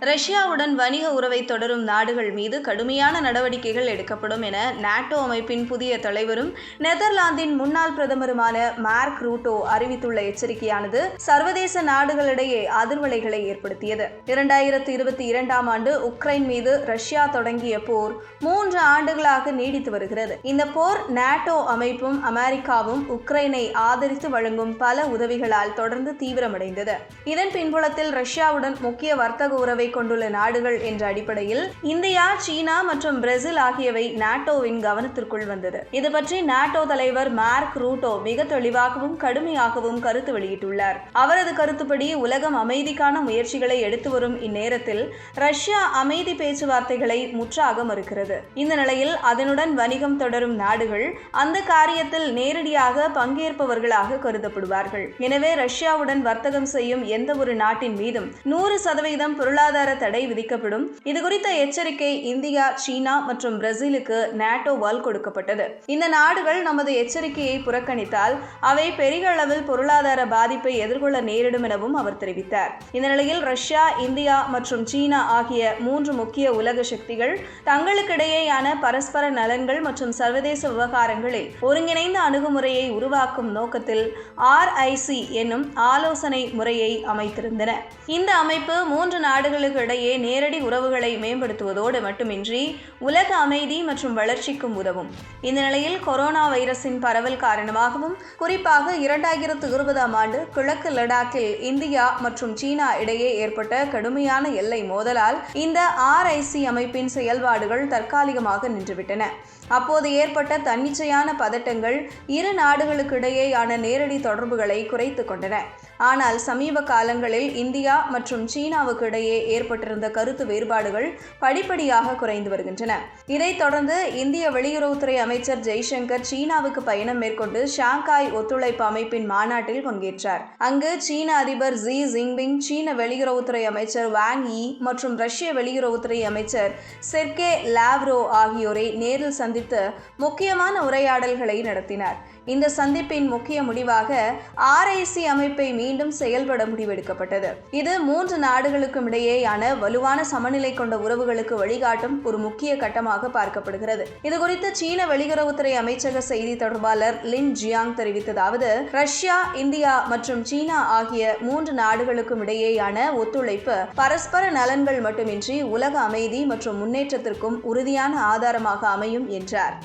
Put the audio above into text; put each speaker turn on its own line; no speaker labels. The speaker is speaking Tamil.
ரஷ்யாவுடன் வணிக உறவை தொடரும் நாடுகள் மீது கடுமையான நடவடிக்கைகள் எடுக்கப்படும் என நாட்டோ அமைப்பின் புதிய தலைவரும் நெதர்லாந்தின் முன்னாள் பிரதமருமான மார்க் ரூட்டோ அறிவித்துள்ள எச்சரிக்கையானது சர்வதேச நாடுகளிடையே அதிர்வலைகளை ஏற்படுத்தியது. இரண்டாயிரத்தி இருபத்தி இரண்டாம் ஆண்டு உக்ரைன் மீது ரஷ்யா தொடங்கிய போர் மூன்று ஆண்டுகளாக நீடித்து வருகிறது. இந்த போர் நாட்டோ அமைப்பும் அமெரிக்காவும் உக்ரைனை ஆதரித்து வழங்கும் பல உதவிகளால் தொடர்ந்து தீவிரமடைந்தது. இதன் பின்புலத்தில் ரஷ்யாவுடன் முக்கிய வர்த்தக உறவை கொண்டுள்ள நாடுகள் என்ற அடிப்படையில் இந்தியா சீனா மற்றும் பிரேசில் ஆகியவை நாட்டோவின் கவனத்திற்குள் வந்தது. இது பற்றி நாட்டோ தலைவர் மார்க் ரூட்டோ மிக தெளிவாகவும் கடுமையாகவும் கருத்து வெளியிட்டுள்ளார். அவரது கருத்துப்படி உலகம் அமைதிக்கான முயற்சிகளை எடுத்து வரும் இந்நேரத்தில் ரஷ்யா அமைதி பேச்சுவார்த்தைகளை முற்றாக மறுக்கிறது. இந்த நிலையில் அதனுடன் வணிகம் தொடரும் நாடுகள் அந்த காரியத்தில் நேரடியாக பங்கேற்பவர்களாக கருதப்படுவார்கள். எனவே ரஷ்யாவுடன் வர்த்தகம் செய்யும் எந்த ஒரு நாட்டின் மீதும் நூறு சதவீதம் பொருளாதார தடை விதிக்கப்படும். இதுகுறித்த எச்சரிக்கை இந்தியா சீனா மற்றும் பிரேசிலுக்கு நாட்டோவால் கொடுக்கப்பட்டது. இந்த நாடுகள் நமது எச்சரிக்கையை புறக்கணித்தால் அவை பெரிய அளவில் பொருளாதார பாதிப்பை எதிர்கொள்ள நேரிடும் எனவும் அவர் தெரிவித்தார். இந்த நிலையில் ரஷ்யா இந்தியா மற்றும் சீனா ஆகிய மூன்று முக்கிய உலக சக்திகள் தங்களுக்கிடையேயான பரஸ்பர நலன்கள் மற்றும் சர்வதேச விவகாரங்களில் ஒருங்கிணைந்த அணுகுமுறையை உருவாக்கும் நோக்கத்தில் ஆர்ஐசி என்னும் ஆலோசனை முறையை அமைத்திருந்தன. இந்த அமைப்பு மூன்று நாடுகளில் இடையே நேரடி உறவுகளை மேம்படுத்துவதோடு மட்டுமின்றி உலக அமைதி மற்றும் வளர்ச்சிக்கும் உதவும். இந்த நிலையில் கொரோனா வைரஸின் பரவல் காரணமாகவும் குறிப்பாக இரண்டாயிரத்து இருபதாம் ஆண்டு கிழக்கு லடாக்கில் இந்தியா மற்றும் சீனா இடையே ஏற்பட்ட கடுமையான எல்லை மோதலால் இந்த ஆர்ஐசி அமைப்பின் செயல்பாடுகள் தற்காலிகமாக நின்றுவிட்டன. அப்போது ஏற்பட்ட தன்னிச்சையான பதட்டங்கள் இரு நாடுகளுக்கிடையேயான நேரடி தொடர்புகளை குறைத்து கொண்டன. ஆனால் சமீப காலங்களில் இந்தியா மற்றும் சீனாவுக்கு இடையே ஏற்பட்டிருந்த கருத்து வேறுபாடுகள் படிப்படியாக குறைந்து வருகின்றன. இதைத் தொடர்ந்து இந்திய வெளியுறவுத்துறை அமைச்சர் ஜெய்சங்கர் சீனாவுக்கு பயணம் மேற்கொண்டு ஷாங்காய் ஒத்துழைப்பு அமைப்பின் மாநாட்டில் பங்கேற்றார். அங்கு சீன அதிபர் ஜி ஜிங்பிங் சீன வெளியுறவுத்துறை அமைச்சர் வாங் யி மற்றும் ரஷ்ய வெளியுறவுத்துறை அமைச்சர் செர்கே லாவ்ரோ ஆகியோரை நேரில் சந்தித்து முக்கியமான உரையாடல்களை நடத்தினார். இந்த சந்திப்பின் முக்கிய முடிவாக ஆர்ஐசி அமைப்பை மீண்டும் செயல்பட முடிவெடுக்கப்பட்டது. இது மூன்று நாடுகளுக்கும் இடையே இடையேயான வலுவான சமநிலை கொண்ட உறவுகளுக்கு வழிகாட்டும் ஒரு முக்கிய கட்டமாக பார்க்கப்படுகிறது. இதுகுறித்து சீன வெளியுறவுத்துறை அமைச்சக செய்தி தொடர்பாளர் லின் ஜியாங் தெரிவித்ததாவது ரஷ்யா இந்தியா மற்றும் சீனா ஆகிய மூன்று நாடுகளுக்கும் இடையேயான ஒத்துழைப்பு பரஸ்பர நலன்கள் மட்டுமின்றி உலக அமைதி மற்றும் முன்னேற்றத்திற்கும் உறுதியான ஆதாரமாக அமையும் என்றார்.